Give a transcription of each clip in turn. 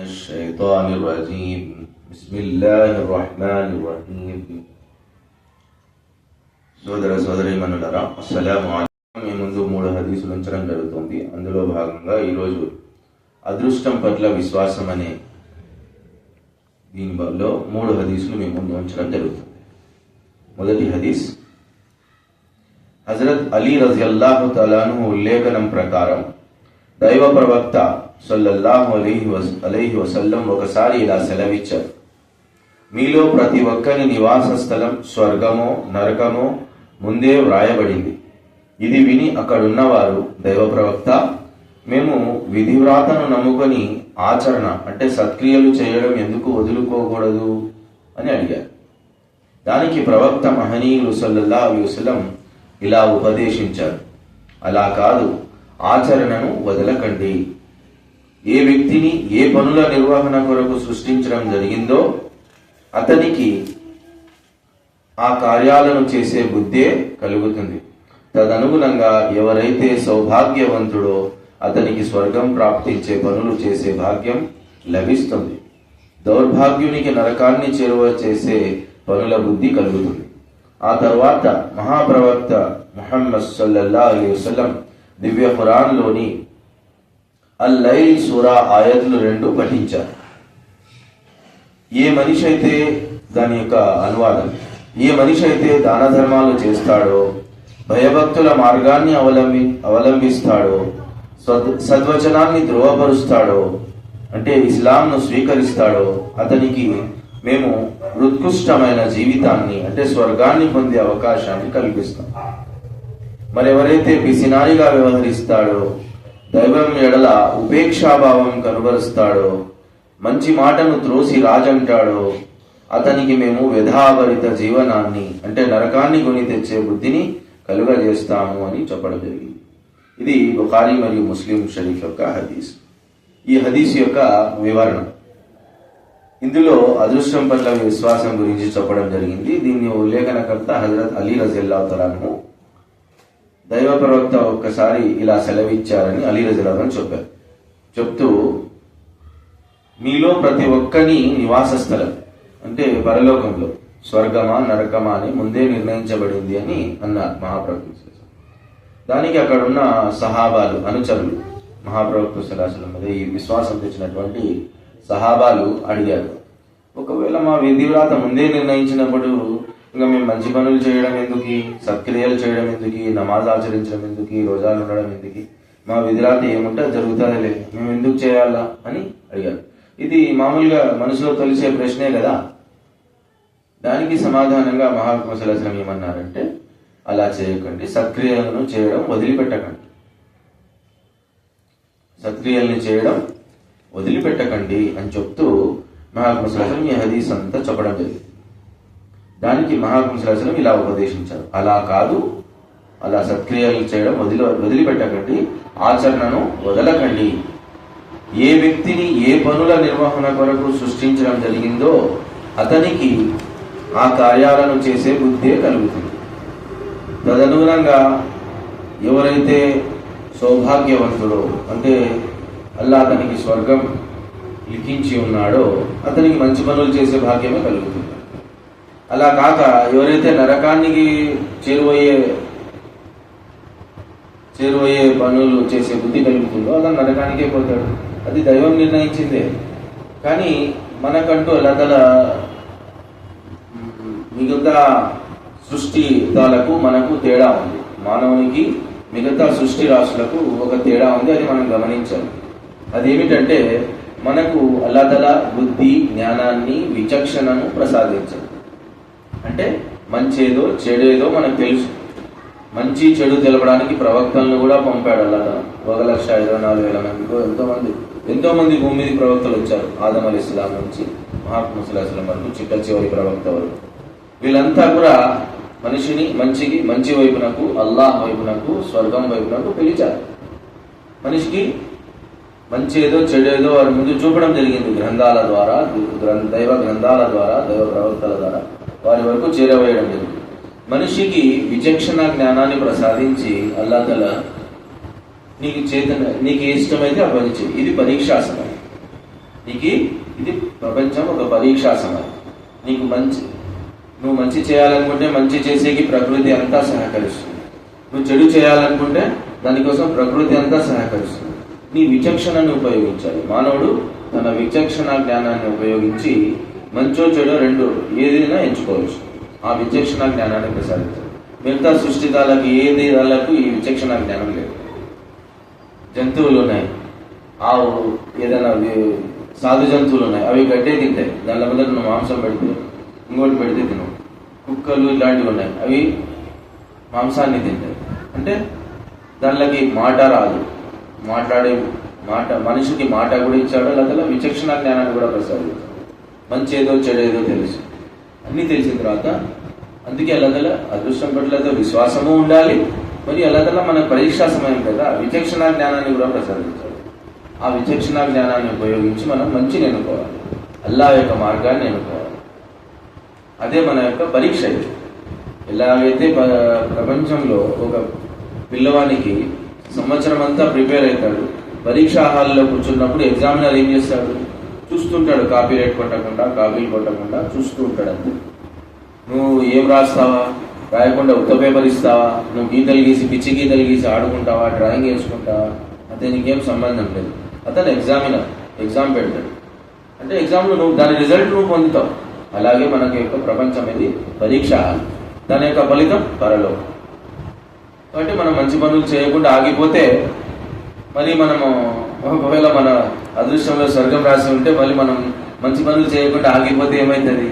الشيطان الرجيم بسم الله الرحمن الرحيم సోదర సోదరి మనులరా అస్సలాము అలైకుం. మీ ముందు మూడు హదీసులు ఉంచడం జరుగుతుంది అందులో భాగంగా ఈరోజు అదృష్టం పట్ల విశ్వాసం అనే దీనిలో మూడు హదీసులు మీ ముందు ఉంచడం జరుగుతుంది మొదటి హదీస్ హజరత్ అలీ రజియల్లాహు తలాను ఉల్లేఖనం ప్రకారం దైవ ప్రవక్త సల్లల్లాహు అలీహి అలైహి వసల్లం ఒకసారి ఇలా సెలవిచ్చారు. మీలో ప్రతి ఒక్కరి నివాస స్థలం స్వర్గమో నరకమో ముందే వ్రాయబడింది. ఇది విని అక్కడున్నవారు దైవ ప్రవక్త మేము విధివ్రాతను నమ్ముకొని ఆచరణ అంటే సత్క్రియలు చేయడం ఎందుకు వదులుకోకూడదు అని అడిగారు. దానికి ప్రవక్త మహనీయులు సల్లల్లా వసలం ఇలా ఉపదేశించారు. అలా కాదు ఆచరణను వదలకండి. ఏ వ్యక్తిని ఏ పనుల నిర్వహణ కొరకు సృష్టించడం జరిగిందో అతనికి ఆ కార్యాలను చేసే బుద్ధే కలుగుతుంది. తదనుగుణంగా ఎవరైతే సౌభాగ్యవంతుడో అతనికి స్వర్గం ప్రాప్తించే పనులు చేసే భాగ్యం లభిస్తుంది. దౌర్భాగ్యునికి నరకాన్ని చేరువ చేసే పనుల బుద్ధి కలుగుతుంది. ఆ తర్వాత మహాప్రవక్త ముహమ్మద్ సల్లల్లా అలీ వసలం దివ్య ఖురాన్లోని అల్ లైల్ సూరా ఆయత్లు రెండు పఠించారు. ఏ మనిషి అయితే దాని యొక్క అనువాదం ఏ మనిషి అయితే దాన ధర్మాలు చేస్తాడో భయభక్తుల మార్గాన్ని అవలంబి అవలంబిస్తాడో సద్ సద్వచనాన్ని ధృవపరుస్తాడో అంటే ఇస్లాంను స్వీకరిస్తాడో అతనికి మేము ఉత్కృష్టమైన జీవితాన్ని అంటే స్వర్గాన్ని పొందే అవకాశాన్ని కల్పిస్తాం. మరెవరైతే పిసినారిగా వ్యవహరిస్తాడో దైవం ఎడల ఉపేక్షాభావం కనుబరుస్తాడో మంచి మాటను త్రోసి రాజంటాడో అతనికి మేము వ్యధాభరిత జీవనాన్ని అంటే నరకాన్ని కొని తెచ్చే బుద్ధిని కలుగజేస్తాము అని చెప్పడం జరిగింది. ఇది బుఖారీ మరియు ముస్లిం షరీఫ్ యొక్క హదీస్. ఈ హదీస్ యొక్క వివరణ. ఇందులో అదృష్టం పట్ల విశ్వాసం గురించి చెప్పడం జరిగింది. దీన్ని ఉల్లేఖనకర్త హజరత్ అలీ రజిల్లా తలాను దైవ ప్రవక్త ఒక్కసారి ఇలా సెలవిచ్చారని అలీ రజిల్లాను చెప్పారు. చెప్తూ మీలో ప్రతి ఒక్కని నివాస స్థలం అంటే పరలోకంలో స్వర్గమా నరకమా అని ముందే నిర్ణయించబడింది అని అన్నారు మహాప్రభు దానికి అక్కడ ఉన్న సహాబాలు అనుచరులు మహాప్రవక్త సలాసలం మీద ఈ విశ్వాసం తెచ్చినటువంటి సహాబాలు అడిగారు. ఒకవేళ మా విధివ్రాత ముందే నిర్ణయించినప్పుడు ఇంకా మేము మంచి పనులు చేయడం ఎందుకు? సత్క్రియలు చేయడం ఎందుకు? నమాజ్ ఆచరించడం ఎందుకు? రోజాలు ఉండడం ఎందుకు? మా విధిరాత ఏముంటే అది జరుగుతుందిలే మేము ఎందుకు చేయాలా అని అడిగారు. ఇది మామూలుగా మనసులో తొలిసే ప్రశ్నే కదా. దానికి సమాధానంగా మహాత్మ సలసలం ఏమన్నారంటే అలా చేయకండి. సత్క్రియలను చేయడం వదిలిపెట్టకండి. సత్క్రియల్ని చేయడం వదిలిపెట్టకండి అని చెప్తూ మహాత్మ సలసలం ఈ హదీస్ అంతా చెప్పడం జరిగింది. దానికి మహాత్మ ఇలా ఉపదేశించారు. అలా కాదు అలా సత్క్రియలు చేయడం వదిలి వదిలిపెట్టకండి ఆచరణను వదలకండి. ఏ వ్యక్తిని ఏ పనుల నిర్వహణ కొరకు సృష్టించడం జరిగిందో అతనికి ఆ కార్యాలను చేసే బుద్ధే కలుగుతుంది. తదనుగుణంగా ఎవరైతే సౌభాగ్యవంతుడో అంటే అల్లా అతనికి స్వర్గం లిఖించి ఉన్నాడో అతనికి మంచి పనులు చేసే భాగ్యమే కలుగుతుంది. అలా కాక ఎవరైతే నరకానికి చేరువయ్యే చేరువయ్యే పనులు చేసే బుద్ధి కలుగుతుందో అతను నరకానికే పోతాడు. అది దైవం నిర్ణయించిందే. కానీ మనకంటూ అల్లతల మిగతా సృష్టి తాలకు మనకు తేడా ఉంది. మానవునికి మిగతా సృష్టి రాశులకు ఒక తేడా ఉంది అది మనం గమనించాలి. అదేమిటంటే మనకు అల్లతల బుద్ధి జ్ఞానాన్ని విచక్షణను ప్రసాదించాలి అంటే మంచి ఏదో చెడేదో మనకు తెలుసు. మంచి చెడు తెలపడానికి ప్రవక్తలను కూడా పంపాడు అలా ఒక లక్ష ఇరవై నాలుగు వేల మందికి ఎంతో మంది ఎంతో మంది భూమి మీద ప్రవక్తలు వచ్చారు. ఆదం అలీ ఇస్లాం నుంచి మహాత్మ సుల్లాహం వరకు చిట్ట చివరి ప్రవక్త వరకు. వీళ్ళంతా కూడా మనిషిని మంచికి మంచి వైపునకు అల్లాహ్ వైపునకు స్వర్గం వైపునకు పిలిచారు. మనిషికి మంచి ఏదో చెడేదో వారి ముందు చూపడం జరిగింది గ్రంథాల ద్వారా దైవ గ్రంథాల ద్వారా దైవ ప్రవక్తల ద్వారా. వారి వరకు చేరవేయడం జరిగింది. మనిషికి విచక్షణ జ్ఞానాన్ని ప్రసాదించి అల్లాతల నీకు చేతన నీకు ఏ ఇష్టమైతే ఆ పని చేయి. ఇది పరీక్షా సమయం నీకు ఇది ప్రపంచం ఒక పరీక్షా సమయం నీకు మంచి నువ్వు మంచి చేయాలనుకుంటే మంచి చేసేకి ప్రకృతి అంతా సహకరిస్తుంది. నువ్వు చెడు చేయాలనుకుంటే దానికోసం ప్రకృతి అంతా సహకరిస్తుంది. నీ విచక్షణను ఉపయోగించాలి. మానవుడు తన విచక్షణ జ్ఞానాన్ని ఉపయోగించి మంచో చెడో రెండు ఏదైనా ఎంచుకోవచ్చు. ఆ విచక్షణ జ్ఞానాన్ని ప్రసాదించాలి మిగతా సృష్టిదాలకు ఏది వాళ్ళకు ఈ విచక్షణ జ్ఞానం లేదు. జంతువులు ఉన్నాయి ఆవు ఏదైనా సాధు జంతువులు ఉన్నాయి అవి గడ్డే తింటాయి. దానిలో మీద నువ్వు మాంసం పెడితే ఇంకోటి పెడితే తిను కుక్కలు ఇలాంటివి ఉన్నాయి. అవి మాంసాన్ని తింటాయి. అంటే దానిలోకి మాట రాదు. మాట్లాడే మాట మనిషికి మాట కూడా ఇచ్చాడు లేదా విచక్షణ జ్ఞానాన్ని కూడా ప్రసాదించాడు మంచి ఏదో చెడు ఏదో తెలుసు. అన్నీ తెలిసిన తర్వాత అందుకే అల్లదల అదృష్టం పట్ల విశ్వాసము ఉండాలి. మరి అల్లదల మన పరీక్షా సమయం కదా విచక్షణ జ్ఞానాన్ని కూడా ప్రసాదించాలి. ఆ విచక్షణ జ్ఞానాన్ని ఉపయోగించి మనం మంచిని ఎన్నుకోవాలి. అల్లా యొక్క మార్గాన్ని ఎన్నుకోవాలి. అదే మన యొక్క పరీక్ష ఇది. ఎలాగైతే ప- ప్రపంచంలో ఒక పిల్లవానికి సంవత్సరం అంతా ప్రిపేర్ అవుతాడు పరీక్షా హాల్లో కూర్చున్నప్పుడు ఎగ్జామినర్ ఏం చేస్తాడు? చూస్తుంటాడు కాపీ రేట్ కొట్టకుండా కాపీలు కొట్టకుండా చూస్తూ ఉంటాడు అంతే. నువ్వు ఏం రాస్తావా? రాయకుండా ఉత్త పేపర్ ఇస్తావా? నువ్వు గీతలు గీసి పిచ్చి గీతలు గీసి ఆడుకుంటావా? డ్రాయింగ్ వేసుకుంటావా? అదే నీకేం సంబంధం లేదు. అతను ఎగ్జామినర్ ఎగ్జామ్ పెడతాడు. అంటే ఎగ్జామ్లో నువ్వు దాని రిజల్ట్ నువ్వు పొందుతావు. అలాగే మనకి యొక్క ప్రపంచం ఇది పరీక్ష దాని యొక్క ఫలితం పరలోకం. కాబట్టి మనం మంచి పనులు చేయకుండా ఆగిపోతే మళ్ళీ మనము మన అదృష్టంలో స్వర్గం రాసి ఉంటే మళ్ళీ మనం మంచి పనులు చేయకుండా ఆగిపోతే ఏమవుతుంది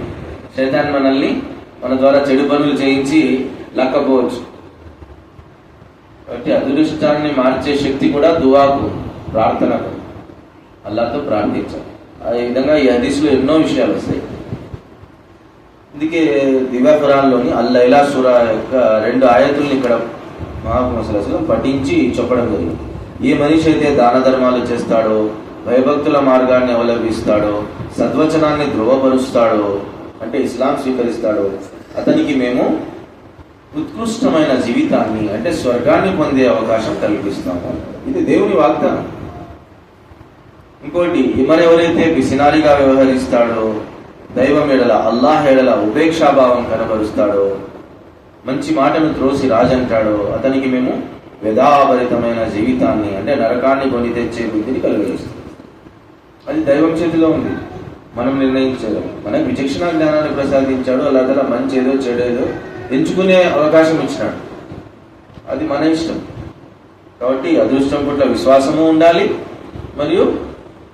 శైతాన్ మనల్ని మన ద్వారా చెడు పనులు చేయించి లక్కపోవచ్చు. కాబట్టి అదృష్టాన్ని మార్చే శక్తి కూడా దువాకు ప్రార్థనకు. అల్లాతో ప్రార్థించాలి. అదే విధంగా ఈ హదీస్లో ఎన్నో విషయాలు వస్తాయి. అందుకే దివ్యాపురాల్లోని అల్లైలా సూరా యొక్క రెండు ఆయతుల్ని ఇక్కడ మహాపుమసలం పఠించి చెప్పడం జరిగింది. ఏ మనిషి అయితే దాన ధర్మాలు చేస్తాడో భయభక్తుల మార్గాన్ని అవలంబిస్తాడో సద్వచనాన్ని ధృవపరుస్తాడో అంటే ఇస్లాం స్వీకరిస్తాడో అతనికి మేము ఉత్కృష్టమైన జీవితాన్ని అంటే స్వర్గాన్ని పొందే అవకాశం కల్పిస్తాము. ఇది దేవుని వాగ్దానం. ఇంకోటి ఎవరెవరైతే పిసినారిగా వ్యవహరిస్తాడో దైవం ఎడల అల్లాహ్ ఎడల ఉపేక్షాభావం కనబరుస్తాడో మంచి మాటను త్రోసి రాజంటాడో అతనికి మేము వ్యధాభరితమైన జీవితాన్ని అంటే నరకాన్ని కొని తెచ్చే బుద్ధిని కలుగజేస్తుంది. అది దైవం చేతిలో ఉంది. మనం నిర్ణయించడం మనకు విచక్షణ జ్ఞానాన్ని ప్రసాదించాడు అలా మంచి ఏదో చెడేదో ఎంచుకునే అవకాశం ఇచ్చినాడు. అది మన ఇష్టం. కాబట్టి అదృష్టం పట్ల విశ్వాసము ఉండాలి. మరియు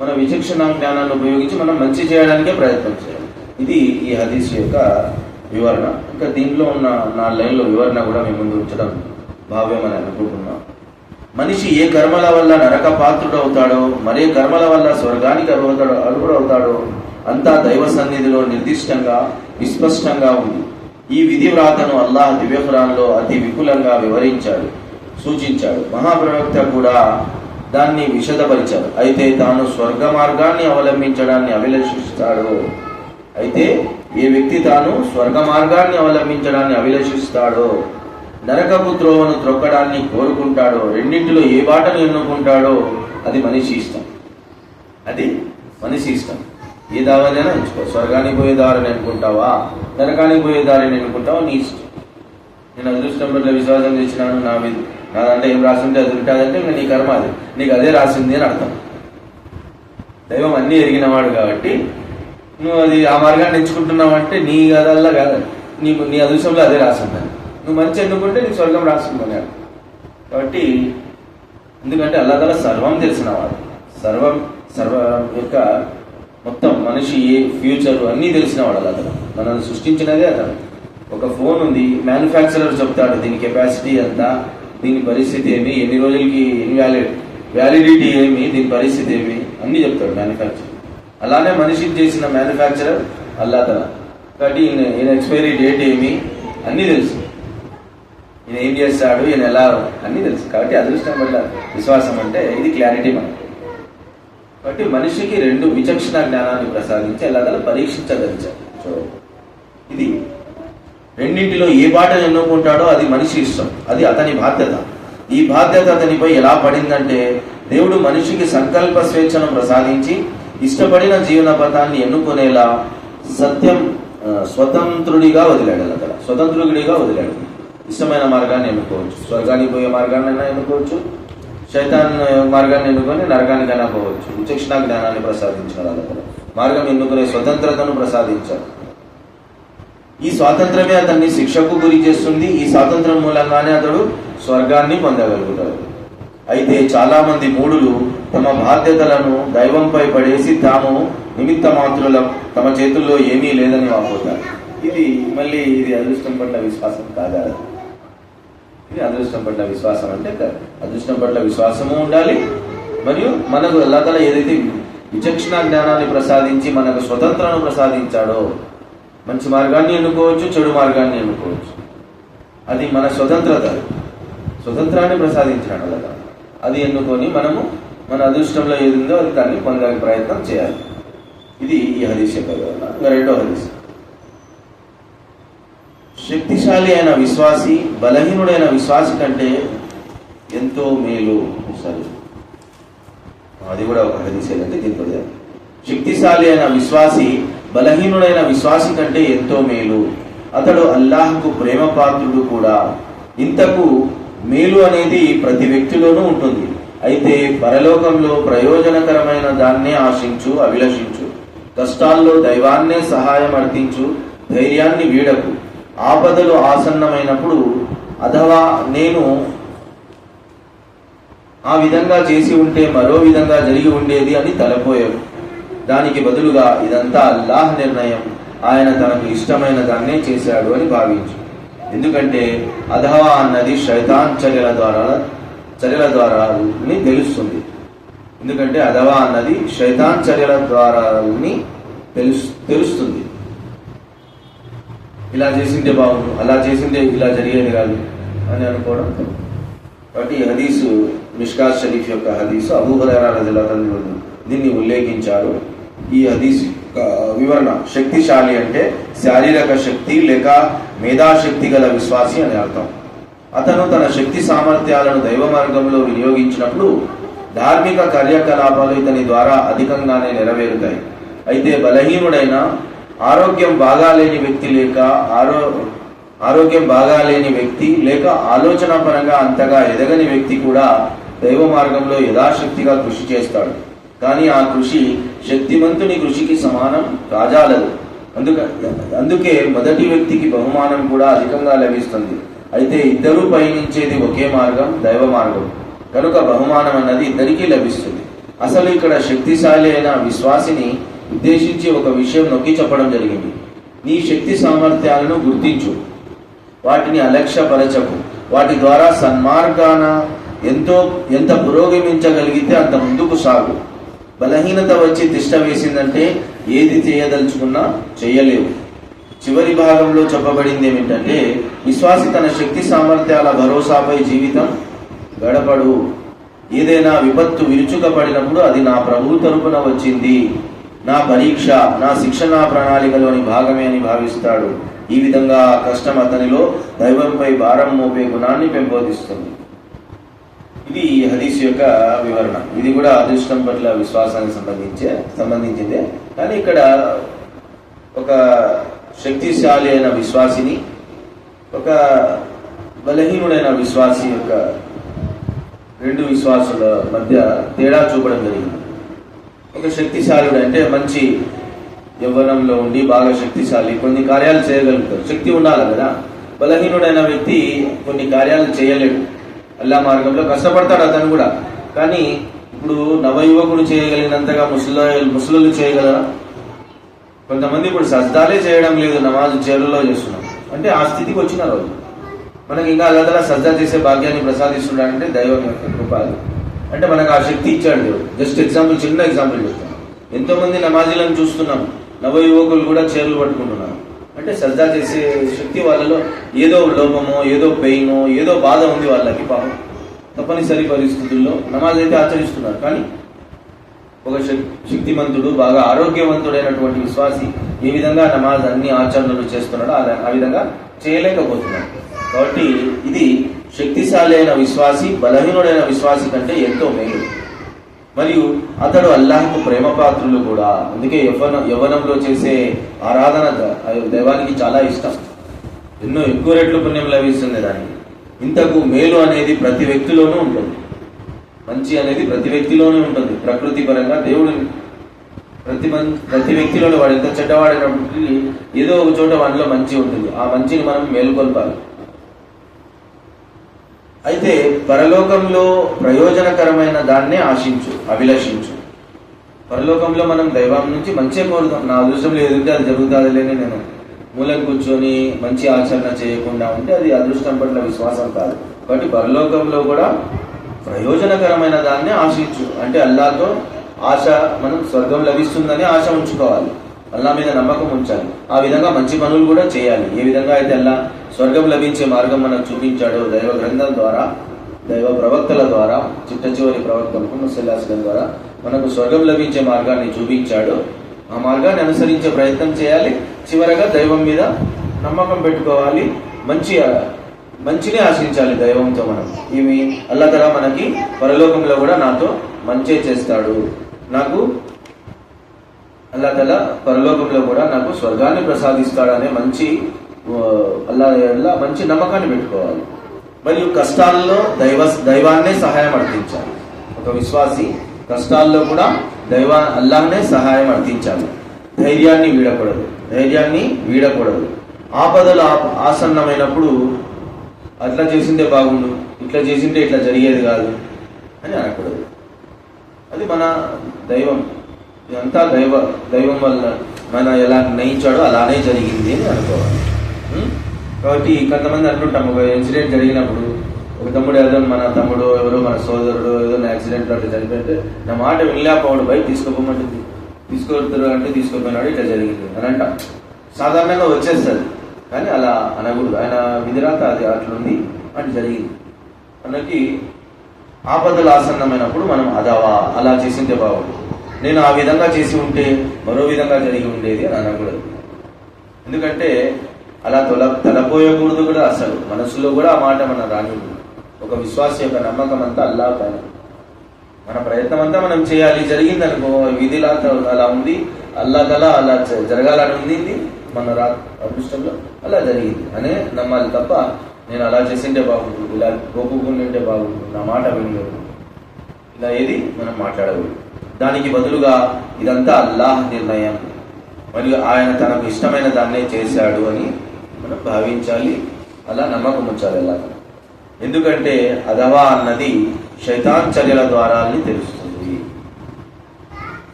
మన విచక్షణ జ్ఞానాన్ని ఉపయోగించి మనం మంచి చేయడానికే ప్రయత్నం చేయాలి. ఇది ఈ హదీస్ యొక్క వివరణ. ఇంకా దీంట్లో ఉన్న నా లైన్లో వివరణ కూడా మేము ముందు ఉంచడం భావ్యమని అనుకుంటున్నాం. మనిషి ఏ కర్మల వల్ల నరక పాత్రుడు అవుతాడో మరే కర్మల వల్ల స్వర్గానికి అర్హుతాడో అర్హుడు అవుతాడో అంతా దైవ సన్నిధిలో నిర్దిష్టంగా విస్పష్టంగా ఉంది. ఈ విధి వ్రాతను అల్లాహ్ దివ్యఖురాన్లో అతి విపులంగా వివరించాడు సూచించాడు. మహాప్రవక్త కూడా దాన్ని విశదపరిచారు అయితే తాను స్వర్గ మార్గాన్ని అవలంబించడాన్ని అభిలషిస్తాడు? అయితే ఏ వ్యక్తి తాను స్వర్గ మార్గాన్ని అవలంబించడాన్ని అభిలషిస్తాడో? నరకపు త్రోవను త్రొక్కడాన్ని కోరుకుంటాడో రెండింటిలో ఏ బాటను ఎన్నుకుంటాడో అది మనిషి ఇష్టం. అది మనిషి ఇష్టం. ఏ దావనైనా ఎంచుకో స్వర్గానికి పోయే దారిని అనుకుంటావా నరకానికి పోయే దారిని అనుకుంటావా నీ ఇష్టం. నేను అదృష్టం పట్ల విశ్వాసం తెచ్చినాను నా మీద నాదంటే ఏం రాసింటే అది ఉంటుందంటే ఇంకా నీ కర్మ అది. నీకు అదే రాసింది అని అర్థం. దైవం అన్నీ ఎరిగినవాడు కాబట్టి నువ్వు అది ఆ మార్గాన్ని ఎంచుకుంటున్నావు అంటే నీ గదల్లా కాదు. నీ నీ అదృష్టంలో అదే రాసిందని నువ్వు మంచి ఎన్నుకుంటే నీకు స్వర్గం రాసుకున్నాడు కాబట్టి ఎందుకంటే అల్లాదల సర్వం తెలిసినవాడు సర్వం సర్వ యొక్క మొత్తం మనిషి ఏ ఫ్యూచర్ అన్నీ తెలిసినవాడు అల్లాదల మనల్ని సృష్టించినదే అతను. ఒక ఫోన్ ఉంది మ్యానుఫ్యాక్చరర్ చెప్తాడు దీని కెపాసిటీ ఎంత దీని పరిస్థితి ఏమి ఎన్ని రోజులకి ఇన్వాలిడ్ వ్యాలిడిటీ ఏమి దీని పరిస్థితి ఏమి అన్నీ చెప్తాడు మ్యానుఫ్యాక్చర్ అలానే మనిషికి చేసిన మ్యానుఫ్యాక్చరర్ అల్లాదల కాబట్టి ఈయన ఈయన ఎక్స్పైరీ డేట్ ఏమి అన్నీ తెలుసు. ఈయన ఏం చేస్తాడు? ఈయన ఎలా అన్నీ తెలుసు. కాబట్టి అదృష్టం వల్ల విశ్వాసం అంటే ఇది క్లారిటీ మనకు. కాబట్టి మనిషికి రెండు విచక్షణ జ్ఞానాన్ని ప్రసాదించి ఎలాగల పరీక్షించగలిచారు సో ఇది రెండింటిలో ఏ బాట ఎన్నుకుంటాడో అది మనిషి ఇష్టం. అది అతని బాధ్యత. ఈ బాధ్యత అతనిపై ఎలా పడిందంటే దేవుడు మనిషికి సంకల్ప స్వేచ్ఛను ప్రసాదించి ఇష్టపడిన జీవన పథాన్ని ఎన్నుకునేలా సత్యం స్వతంత్రుడిగా వదిలాడు అక్కడ స్వతంత్రుడిగా వదిలాడు. ఇష్టమైన మార్గాన్ని ఎన్నుకోవచ్చు. స్వర్గానికి పోయే మార్గాన్ని అయినా ఎన్నుకోవచ్చు. శైతాన్ మార్గాన్ని ఎన్నుకొని నరకానికైనా పోవచ్చు. విచక్షణ జ్ఞానాన్ని ప్రసాదించాడు అక్కడ మార్గం ఎన్నుకునే స్వతంత్రతను ప్రసాదించాడు ఈ స్వాతంత్రమే అతన్ని శిక్షకు గురి చేస్తుంది. ఈ స్వాతంత్రం మూలంగానే అతడు స్వర్గాన్ని పొందగలుగుతాడు. అయితే చాలా మంది మూడులు తమ బాధ్యతలను దైవంపై పడేసి తాము నిమిత్త మాత్రుల తమ చేతుల్లో ఏమీ లేదని వాపోతారు. ఇది మళ్ళీ ఇది అదృష్టం పట్ల విశ్వాసం కాదా? ఇది అదృష్టం పట్ల విశ్వాసం అంటే అదృష్టం పట్ల విశ్వాసము ఉండాలి. మరియు మనకు అల్లాతల ఏదైతే విచక్షణ జ్ఞానాన్ని ప్రసాదించి మనకు స్వతంత్రాన్ని ప్రసాదించాడో మంచి మార్గాన్ని ఎన్నుకోవచ్చు చెడు మార్గాన్ని ఎన్నుకోవచ్చు. అది మన స్వతంత్రత. స్వతంత్రాన్ని ప్రసాదించాడు అలాగా అది ఎన్నుకొని మనము మన అదృష్టంలో ఏది ఉందో అది దాన్ని పొందడానికి ప్రయత్నం చేయాలి. ఇది ఈ హదీస్ యొక్క వివరణ. ఇంకా రెండో హదీస్. శక్తిశాలి అయిన విశ్వాసి బలహీనుడైన విశ్వాసి కంటే ఎంతో మేలు సరే. అది కూడా ఒక హదీస్ దీంతో శక్తిశాలి అయిన విశ్వాసి బలహీనుడైన విశ్వాసి కంటే ఎంతో మేలు. అతడు అల్లాహ్కు ప్రేమ పాత్రుడు కూడా. ఇంతకు మేలు అనేది ప్రతి వ్యక్తిలోనూ ఉంటుంది. అయితే పరలోకంలో ప్రయోజనకరమైన దాన్నే ఆశించు అభిలషించు. కష్టాల్లో దైవాన్నే సహాయం అర్థించు ధైర్యాన్ని వీడకు. ఆపదలు ఆసన్నమైనప్పుడు అథవా నేను ఆ విధంగా చేసి ఉంటే మరో విధంగా జరిగి ఉండేది అని తలపోయాడు. దానికి బదులుగా ఇదంతా అల్లాహ్ నిర్ణయం. ఆయన తనకు ఇష్టమైన దాన్నే చేశాడు అని భావించు. ఎందుకంటే అధవా అన్నది శైతాన్ చర్యల ద్వారా చర్యల ద్వారా ని తెలుస్తుంది. ఎందుకంటే అధవా అన్నది శైతాన్ చర్యల ద్వారా తెలుసు తెలుస్తుంది. ఇలా చేసిందే బాగుండు అలా చేసిందే ఇలా జరిగేది కాదు అని అనుకోవడం కాబట్టి హదీసు మిష్కాత్ షరీఫ్ యొక్క హదీసు అబూహరారా దీన్ని ఉల్లేఖించారు. ఈ హదీస్ వివరణ శక్తిశాలి అంటే శారీరక శక్తి లేక మేధాశక్తి గల విశ్వాసి అని అర్థం. అతను తన శక్తి సామర్థ్యాలను దైవ మార్గంలో వినియోగించినప్పుడు ధార్మిక కార్యకలాపాలు ఇతని ద్వారా అధికంగానే నెరవేరుతాయి. అయితే బలహీనుడైన ఆరోగ్యం బాగాలేని వ్యక్తి లేక ఆరో ఆరోగ్యం బాగాలేని వ్యక్తి లేక ఆలోచన పరంగా అంతగా ఎదగని వ్యక్తి కూడా దైవ మార్గంలో యథాశక్తిగా కృషి చేస్తాడు. కానీ ఆ కృషి శక్తివంతుని కృషికి సమానం కాజాలదు అందుక అందుకే మొదటి వ్యక్తికి బహుమానం కూడా అధికంగా లభిస్తుంది. అయితే ఇద్దరూ పయనించేది ఒకే మార్గం దైవ మార్గం. కనుక బహుమానం అన్నది ఇద్దరికీ లభిస్తుంది. అసలు ఇక్కడ శక్తిశాలి అయిన విశ్వాసిని ఉద్దేశించి ఒక విషయం నొక్కి చెప్పడం జరిగింది. నీ శక్తి సామర్థ్యాలను గుర్తించు. వాటిని అలక్ష్యపరచకు. వాటి ద్వారా సన్మార్గాన ఎంతో ఎంత పురోగమించగలిగితే అంత ముందుకు సాగు. బలహీనత వచ్చి తిష్ట వేసిందంటే ఏది చేయదలుచుకున్నా చేయలేవు. చివరి భాగంలో చెప్పబడింది ఏమిటంటే విశ్వాసి తన శక్తి సామర్థ్యాల భరోసాపై జీవితం గడపడు. ఏదైనా విపత్తు విరుచుకపడినప్పుడు అది నా ప్రభు తరపున వచ్చింది. నా పరీక్ష నా శిక్షణా ప్రణాళికలోని భాగమే అని భావిస్తాడు. ఈ విధంగా ఆ కష్టం అతనిలో దైవంపై భారం మోపే గుణాన్ని పెంపొందిస్తుంది. ఇది హరీష్ హదీస్ యొక్క వివరణ. ఇది కూడా అదృష్టం పట్ల విశ్వాసానికి సంబంధించే సంబంధించిందే. కానీ ఇక్కడ ఒక శక్తిశాలి అయిన విశ్వాసిని ఒక బలహీనుడైన విశ్వాసి యొక్క రెండు విశ్వాసుల మధ్య తేడా చూపడం జరిగింది. ఒక శక్తిశాలుడు అంటే మంచి యవ్వనంలో ఉండి బాగా శక్తిశాలి కొన్ని కార్యాలు చేయగలుగుతారు శక్తి ఉండాలి కదా. బలహీనుడైన వ్యక్తి కొన్ని కార్యాలు చేయలేడు. అల్లా మార్గంలో కష్టపడతాడు అతను కూడా. కానీ ఇప్పుడు నవయువకుడు చేయగలిగినంతగా ముసలి ముసలు చేయగలరా? కొంతమంది ఇప్పుడు సజ్దాలే చేయడం లేదు నమాజ్ చేరులో చేస్తున్నాం అంటే ఆ స్థితికి వచ్చిన రోజు. మనకి ఇంకా అలా సజ్జా చేసే భాగ్యాన్ని ప్రసాదిస్తున్నాడంటే దైవం యొక్క కృపాలు అంటే మనకు ఆ శక్తి ఇచ్చాడు దేవుడు. జస్ట్ ఎగ్జాంపుల్ చిన్న ఎగ్జాంపుల్ చెప్తాను ఎంతో మంది నమాజీలను చూస్తున్నాం. నవ యువకులు కూడా చీరలు పట్టుకుంటున్నారు. అంటే సజ్జా చేసే శక్తి వాళ్ళలో ఏదో లోపమో ఏదో పెయినో ఏదో బాధ ఉంది వాళ్ళకి పాపం. తప్పనిసరి పరిస్థితుల్లో నమాజ్ అయితే ఆచరిస్తున్నారు. కానీ ఒక శక్తిమంతుడు బాగా ఆరోగ్యవంతుడైనటువంటి విశ్వాసి ఏ విధంగా నమాజ్ అన్ని ఆచరణలు చేస్తున్నాడో ఆ విధంగా చేయలేకపోతున్నాడు కాబట్టి ఇది శక్తిశాలి అయిన విశ్వాసి బలహీనుడైన విశ్వాసి కంటే ఎంతో మేలు. మరియు అతడు అల్లాహకు ప్రేమ పాత్రులు కూడా. అందుకే యవ్వన యవ్వనంలో చేసే ఆరాధన దైవానికి చాలా ఇష్టం. ఎన్నో ఎక్కువ రెట్లు పుణ్యం లభిస్తుంది దానికి. ఇంతకు మేలు అనేది ప్రతి వ్యక్తిలోనూ ఉంటుంది. మంచి అనేది ప్రతి వ్యక్తిలోనే ఉంటుంది. ప్రకృతి పరంగా దేవుడు ప్రతి మన్ ప్రతి వ్యక్తిలోనే వాడు ఎంత చెడ్డవాడైనప్పటికీ ఏదో ఒక చోట వాడిలో మంచి ఉంటుంది. ఆ మంచిని మనం మేల్కొల్పాలి. అయితే పరలోకంలో ప్రయోజనకరమైన దాన్నే ఆశించు అభిలషించు. పరలోకంలో మనం దైవం నుంచి మంచి కోరుతాం. నా అదృష్టంలో ఎదుగుతే అది జరుగుతుందిలేని నేను. మూలం కూర్చొని మంచి ఆచరణ చేయకుండా ఉంటే అది అదృష్టం పట్ల విశ్వాసం కాదు. కాబట్టి పరలోకంలో కూడా ప్రయోజనకరమైన దాన్ని ఆశించు. అంటే అల్లాతో ఆశ మనం స్వర్గం లభిస్తుందని ఆశ ఉంచుకోవాలి. అల్లా మీద నమ్మకం ఉంచాలి. ఆ విధంగా మంచి పనులు కూడా చేయాలి. ఏ విధంగా అయితే అల్లా స్వర్గం లభించే మార్గం మనకు చూపించాడు దైవ గ్రంథం ద్వారా దైవ ప్రవక్తల ద్వారా చిట్ట చివరి ప్రవక్త ముహమ్మద్ సల్లాహం ద్వారా మనకు స్వర్గం లభించే మార్గాన్ని చూపించాడు. ఆ మార్గాన్ని అనుసరించే ప్రయత్నం చేయాలి. చివరగా దైవం మీద నమ్మకం పెట్టుకోవాలి. మంచి మంచిని ఆశించాలి దైవంతో మనం. ఇవి అల్లతలా మనకి పరలోకంలో కూడా నాతో మంచే చేస్తాడు. నాకు అల్లాతల పరలోకంలో కూడా నాకు స్వర్గాన్ని ప్రసాదిస్తాడనే మంచి అల్లా అల్లా మంచి నమ్మకాన్ని పెట్టుకోవాలి. మరియు కష్టాల్లో దైవ దైవాన్నే సహాయం అర్థించాలి ఒక విశ్వాసి కష్టాల్లో కూడా దైవ అల్లాహ్నే సహాయం అర్థించాలి ధైర్యాన్ని వీడకూడదు. ధైర్యాన్ని వీడకూడదు. ఆపదలు ఆసన్నమైనప్పుడు అట్లా చేసిందే బాగుండు ఇట్లా చేసింటే ఇట్లా జరిగేది కాదు అని అనకూడదు. అది మన దైవం. ఇదంతా దైవ దైవం వల్ల మన ఎలా నిర్ణయించాడో అలానే జరిగింది అని అనుకోవాలి. Hmm? కాబట్టి కొంతమంది అంటుంటాం ఒక ఇన్సిడెంట్ జరిగినప్పుడు ఒక తమ్ముడు ఏదో మన తమ్ముడు ఎవరో మన సోదరుడు ఏదో యాక్సిడెంట్ అట్లా చనిపోతే నా మాట వినలేకపోవడు బయట తీసుకోపోమంటుంది. తీసుకోతారు అంటే తీసుకోపోయినాడు ఇట్లా జరిగింది. అని అంట. సాధారణంగా వచ్చేస్తుంది. కానీ అలా అనకూడదు. ఆయన విధిరాత అది అట్లుంది అని జరిగింది. మనకి ఆపదలు ఆసన్నమైనప్పుడు మనం అదావా అలా చేసింటే బాగుంది నేను ఆ విధంగా చేసి ఉంటే మరో విధంగా జరిగి ఉండేది అని అనకూడదు. ఎందుకంటే అలా తొల తలపోయకూడదు కూడా అసలు. మనసులో కూడా ఆ మాట మన రానివ్వదు ఒక విశ్వాస యొక్క నమ్మకం అంతా అల్లా పైన. మన ప్రయత్నం అంతా మనం చేయాలి. జరిగింది అనుకో విధిలా అలా ఉంది. అల్లా తల అలా జ- జరగాలని ఉంది మన రా అదృష్టంలో అలా జరిగింది. అనే నమ్మాలి తప్ప నేను అలా చేసింటే బాగుంటుంది ఇలా గోపుకుంటే బాగుంటుంది నా మాట వినలేదు ఇలా ఏది మనం మాట్లాడకూడదు. దానికి బదులుగా ఇదంతా అల్లాహ్ నిర్ణయం. మరియు ఆయన తనకు ఇష్టమైన దాన్నే చేశాడు అని మనం భావించాలి. అలా నమ్మకం ఉంచాలి ఎలా ఎందుకంటే అదవా అన్నది శైతాన్ చర్యల ద్వారా తెలుస్తుంది.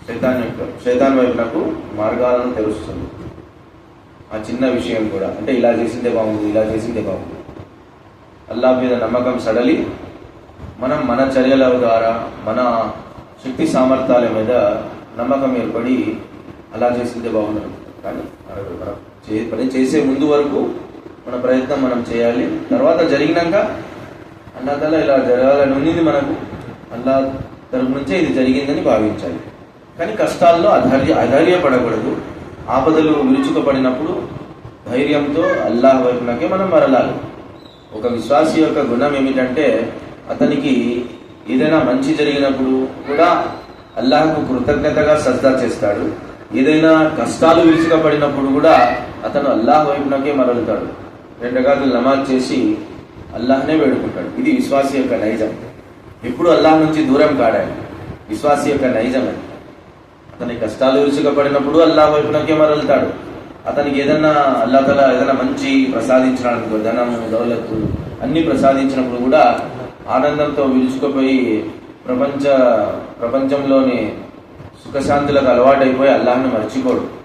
శైతాన్ యొక్క శైతాన్ వైపునకు మార్గాలను తెలుస్తుంది. ఆ చిన్న విషయం కూడా. అంటే ఇలా చేసిందే బాగుంది ఇలా చేసిందే బాగుంది అల్లా మీద నమ్మకం సడలి మనం మన చర్యల ద్వారా మన శక్తి సామర్థ్యాల మీద నమ్మకం ఏర్పడి అలా చేసిందే బాగుండదు కానీ చే- పని చేసే ముందు వరకు మన ప్రయత్నం మనం చేయాలి. తర్వాత జరిగినాక అల్లా ఇలా జరగాలని ఉంది మనకు. అల్లా తరపు నుంచే ఇది జరిగిందని భావించాలి. కానీ కష్టాల్లో అధైర్య అధైర్యపడకూడదు. ఆపదలు విరుచుకపడినప్పుడు ధైర్యంతో అల్లాహ్ వైపునకే మనం మరలాలి. ఒక విశ్వాసి యొక్క గుణం ఏమిటంటే అతనికి ఏదైనా మంచి జరిగినప్పుడు కూడా అల్లాహకు కృతజ్ఞతగా సజ్దా చేస్తాడు. ఏదైనా కష్టాలు విరుచుకపడినప్పుడు కూడా అతను అల్లాహ్ వైపునకే మరలుతాడు. రెండు రకాలు నమాజ్ చేసి అల్లాహ్నే వేడుకుంటాడు. ఇది విశ్వాసి యొక్క నైజం. ఎప్పుడు అల్లాహ్ నుంచి దూరం కాడాలి? విశ్వాసి యొక్క నైజం అది. అతని కష్టాలు విరుచుకపడినప్పుడు అల్లాహ్ వైపునకే మరలుతాడు. అతనికి ఏదన్నా అల్లా తల ఏదైనా మంచి ప్రసాదించడానికి ధనము దౌలత్తు అన్ని ప్రసాదించినప్పుడు కూడా ఆనందంతో విరుచుకుపోయి ప్రపంచ ప్రపంచంలోని సుఖశాంతులకు అలవాటైపోయి అల్లాహ్ని మర్చిపోడు.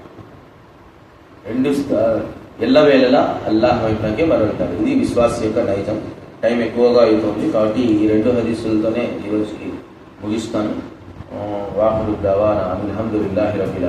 రెండు స్థ- ఎల్లవేళలా అల్లాహ్ వైపునకే మరలుతాడు ఇది విశ్వాస యొక్క నైజం. టైం ఎక్కువగా అవుతుంది కాబట్టి ఈ రెండు హదీసులతోనే ఈరోజుకి ముగిస్తాను. వాహుడు దవానా అల్హమ్దుల్లాహి రబిల్